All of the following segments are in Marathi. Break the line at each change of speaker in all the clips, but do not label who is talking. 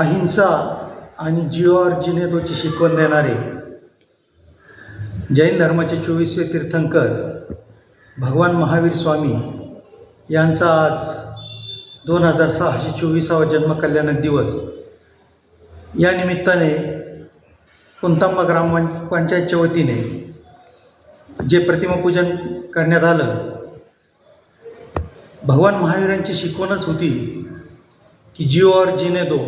अहिंसा आणि जीवावर जिनेदोची शिकवण देणारे जैन धर्माचे चोवीसवे तीर्थंकर भगवान महावीर स्वामी यांचा आज दोन हजार सहाशे चोवीसावा जन्मकल्याणक दिवस. या निमित्ताने कुंतांबा ग्राम पंचायतच्या वतीने जे प्रतिमापूजन करण्यात आलं भगवान महावीरांची शिकवणच होती की जीवावर जिने दो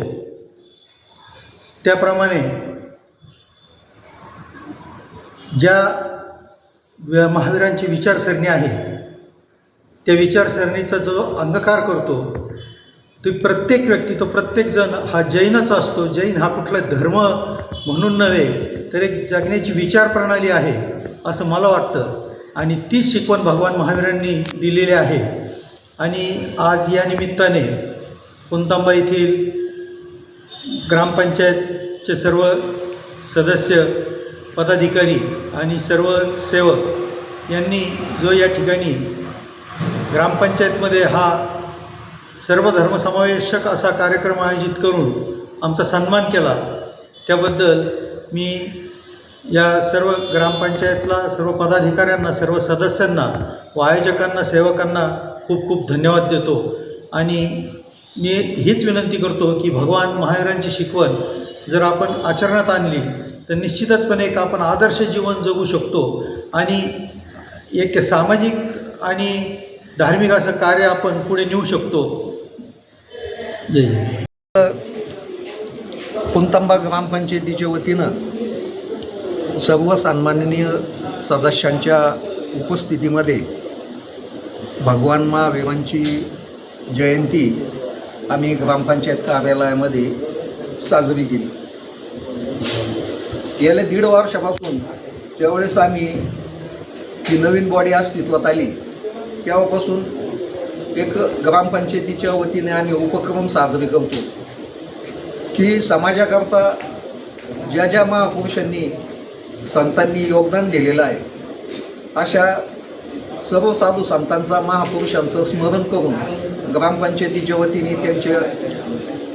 त्याप्रमाणे ज्या महावीरांची विचारसरणी आहे त्या विचारसरणीचा जो अंगकार करतो तो प्रत्येक व्यक्ती तो प्रत्येकजण हा जैनच असतो. जैन हा कुठला धर्म म्हणून नव्हे तर एक जगण्याची विचारप्रणाली आहे असं मला वाटतं. आणि तीच शिकवण भगवान महावीरांनी दिलेली आहे. आणि आज या निमित्ताने कुंतांबा येथील ग्रामपंचायतचे सर्व सदस्य पदाधिकारी आणि सर्व सेवक यांनी जो या ठिकाणी ग्रामपंचायतमध्ये हा सर्व धर्मसमावेशक असा कार्यक्रम आयोजित करून आमचा सन्मान केला त्याबद्दल मी या सर्व ग्रामपंचायतला सर्व पदाधिकाऱ्यांना सर्व सदस्यांना व आयोजकांना सेवकांना खूप खूप धन्यवाद देतो. आणि मी हीच विनंती करतो की भगवान महावीरांची शिकवण जर आपण आचरणात आणली तर निश्चितचपणे एक आपण आदर्श जीवन जगू शकतो. आणि एक सामाजिक आणि धार्मिक असं कार्य आपण पुढे नेऊ शकतो. जय
कुंतांबा ग्रामपंचायतीच्या वतीनं सर्व सन्माननीय सदस्यांच्या उपस्थितीमध्ये भगवान महावीरांची जयंती आम्ही ग्रामपंचायत कार्यालयामध्ये साजरी केली. गेल्या दीड वर्षापासून त्यावेळेस आम्ही ही नवीन बॉडी अस्तित्वात आली तेव्हापासून एक ग्रामपंचायतीच्या वतीने आम्ही उपक्रम साजरे करतो. की समाजाकरता ज्या ज्या महापुरुषांनी संतांनी योगदान दिलेलं आहे अशा सर्व साधू संतांचा महापुरुषांचं स्मरण करून ग्रामपंचायतीच्या वतीने त्यांच्या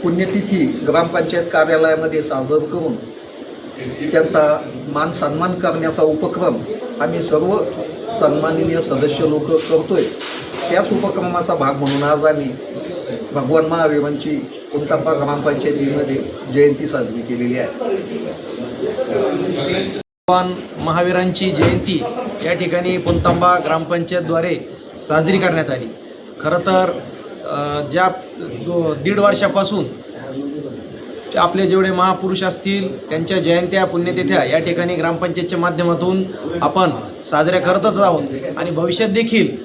पुण्यतिथी ग्रामपंचायत कार्यालयामध्ये सादर करून त्यांचा मान सन्मान करण्याचा उपक्रम आम्ही सर्व सन्माननीय सदस्य लोक करतोय. त्याच उपक्रमाचा भाग म्हणून आज आम्ही भगवान महावीरांची कुंतांबा ग्रामपंचायतीमध्ये जयंती साजरी केलेली आहे.
भगवान महावीरांची जयंती या ठिकाणी पुंतांबा ग्रामपंचायतद्वारे साजरी करण्यात आली. खरं तर ज्या दो दीड वर्षापासून ते आपले जेवढे महापुरुष असतील त्यांच्या जयंत्या पुण्यतिथ्या या ठिकाणी ग्रामपंचायतच्या माध्यमातून आपण साजऱ्या करतच आहोत. आणि भविष्यात देखील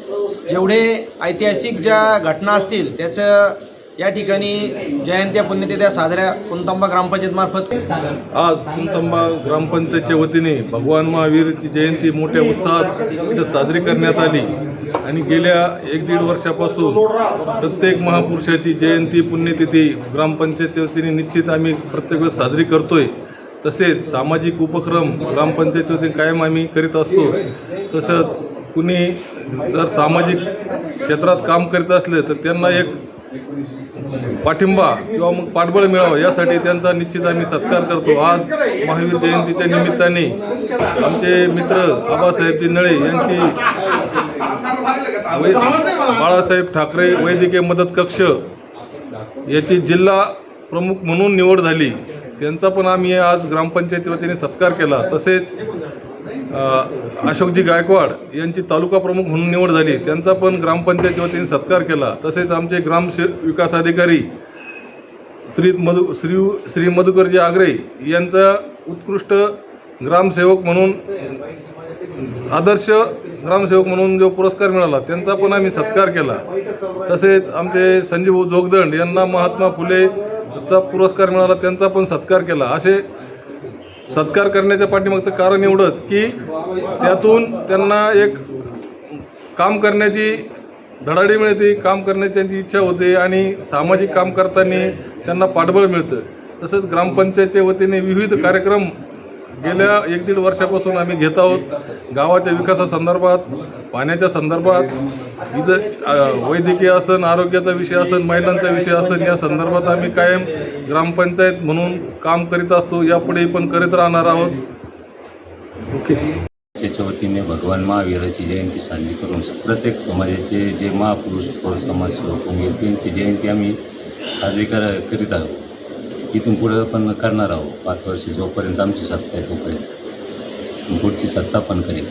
जेवढे ऐतिहासिक ज्या घटना असतील त्याचं या ठिकाणी जयंत्या पुण्यतिथ्या साजऱ्या कुंतंबा ग्रामपंचायतमार्फत
आज कुंतंबा ग्रामपंचायतच्या वतीने भगवान महावीरची जयंती मोठ्या उत्साहात इथं साजरी करण्यात आली. आणि गेल्या एक दीड वर्षापासून प्रत्येक महापुरुषाची जयंती पुण्यतिथी ग्रामपंचायतच्या वतीने निश्चित आम्ही प्रत्येक वेळेस साजरी करतोय. तसेच सामाजिक उपक्रम ग्रामपंचायतच्या वतीने कायम आम्ही करीत असतो. तसंच कुणी जर सामाजिक क्षेत्रात काम करीत असले तर त्यांना एक पाठिंबा किंवा मग पाठबळ मिळावं यासाठी त्यांचा निश्चित आम्ही सत्कार करतो. आज महावीर जयंतीच्या निमित्ताने आमचे मित्र आबासाहेबजी नळे यांची वै बाळासाहेब ठाकरे वैद्यकीय मदत कक्ष याची जिल्हा प्रमुख म्हणून निवड झाली. त्यांचा पण आम्ही आज ग्रामपंचायती वतीने सत्कार केला. तसेच अशोकजी गायकवाड यांची तालुका प्रमुख म्हणून निवड झाली. त्यांचा पण ग्रामपंचायती वतीने सत्कार केला. तसेच आमचे ग्राम विकास अधिकारी श्री मधु श्री श्री मधुकरजी आगरे यांचा उत्कृष्ट ग्रामसेवक म्हणून आदर्श ग्रामसेवक म्हणून जो पुरस्कार मिळाला त्यांचा पण आम्ही सत्कार केला. तसेच आमचे संजीव जोगदंड यांना महात्मा फुलेचा पुरस्कार मिळाला त्यांचा पण सत्कार केला. असे सत्कार करण्याच्या पाठीमागचं कारण एवढंच की त्यातून त्यांना एक काम करण्याची धडाडी मिळते काम करण्याची त्यांची इच्छा होते आणि सामाजिक काम करताना त्यांना पाठबळ मिळतं. तसंच ग्रामपंचायतच्या वतीने विविध कार्यक्रम गेल्या एक दीड वर्षापासून आम्ही घेत आहोत. गावाच्या विकासासंदर्भात पाण्याच्या संदर्भात इथं वैद्यकीय असन आरोग्याचा विषय असन महिलांचा विषय असन या संदर्भात आम्ही कायम ग्रामपंचायत म्हणून काम करीत असतो यापुढे पण करीत राहणार आहोत. ओके.
त्याच्या वतीने भगवान महावीराची जयंती साजरी करून प्रत्येक समाजाचे जे महापुरुष थोर समाजसेवक होते त्यांची जयंती आम्ही साजरी करा करीत आहोत. इथून पुढं पण करणार आहोत. पाच वर्ष जोपर्यंत आमची सत्ता आहे तोपर्यंत. पुढची सत्ता पण करेल.